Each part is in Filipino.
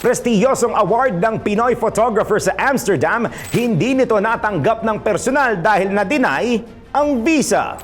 Prestiyosong award ng Pinoy photographer sa Amsterdam, hindi nito natanggap ng personal dahil na-deny ang visa.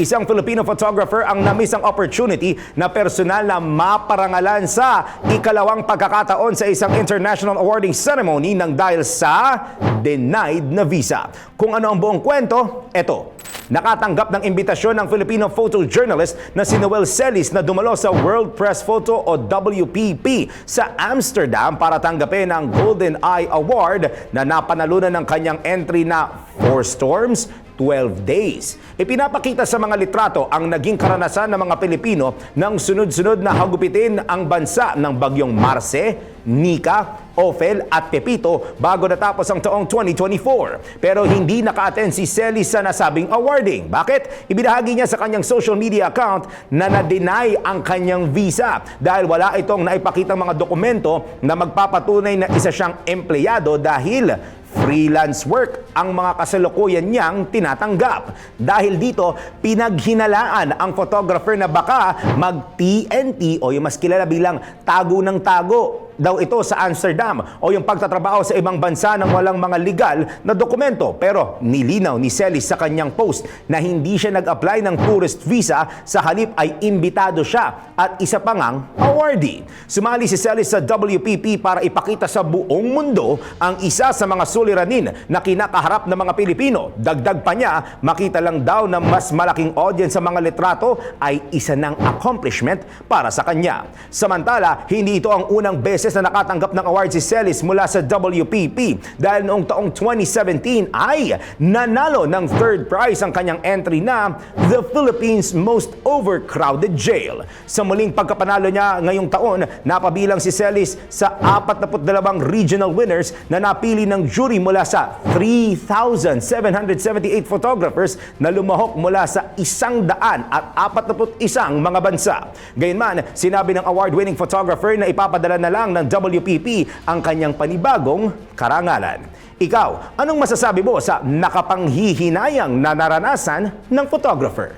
Isang Filipino photographer ang namiss ang opportunity na personal na maparangalan sa ikalawang pagkakataon sa isang international awarding ceremony nang dahil sa denied na visa. Kung ano ang buong kwento, eto. Nakatanggap ng imbitasyon ng Filipino photojournalist na si Noel Celis na dumalo sa World Press Photo o WPP sa Amsterdam para tanggapin ang Golden Eye Award na napanalunan ng kanyang entry na Four Storms, 12 days. Ipinapakita sa mga litrato ang naging karanasan ng mga Pilipino nang sunod-sunod na hagupitin ang bansa ng bagyong Marce, Nika, Ophel at Pepito bago natapos ang taong 2024. Pero hindi naka-attend si Celis sa nasabing awarding. Bakit? Ibinahagi niya sa kanyang social media account na na-deny ang kanyang visa dahil wala itong naipakitang mga dokumento na magpapatunay na isa siyang empleyado dahil freelance work ang mga kasalukuyan niyang tinatanggap. Dahil dito, pinaghinalaan ang photographer na baka mag-TNT o yung mas kilala bilang tago ng tago daw ito sa Amsterdam o yung pagtatrabaho sa ibang bansa ng walang mga legal na dokumento. Pero nilinaw ni Celis sa kanyang post na hindi siya nag-apply ng tourist visa, sa halip ay imbitado siya at isa pa awardee. Sumali si Celis sa WPP para ipakita sa buong mundo ang isa sa mga suliranin na kinakaharap ng mga Pilipino. Dagdag pa niya, makita lang daw na mas malaking audience sa mga litrato ay isa ng accomplishment para sa kanya. Samantala, hindi ito ang unang beses na nakatanggap ng award si Celis mula sa WPP dahil noong taong 2017 ay nanalo ng third prize ang kanyang entry na The Philippines Most Overcrowded Jail. Sa muling pagkapanalo niya ngayong taon, napabilang si Celis sa 42 regional winners na napili ng jury mula sa 3,778 photographers na lumahok mula sa isang daan at 41 mga bansa. Gayunman, sinabi ng award-winning photographer na ipapadala na lang ng WPP ang kanyang panibagong karangalan. Ikaw, anong masasabi mo sa nakapanghihinayang na naranasan ng photographer?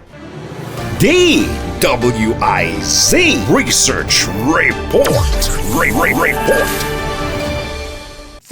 DWIZ Research Report. Re- Re- Report.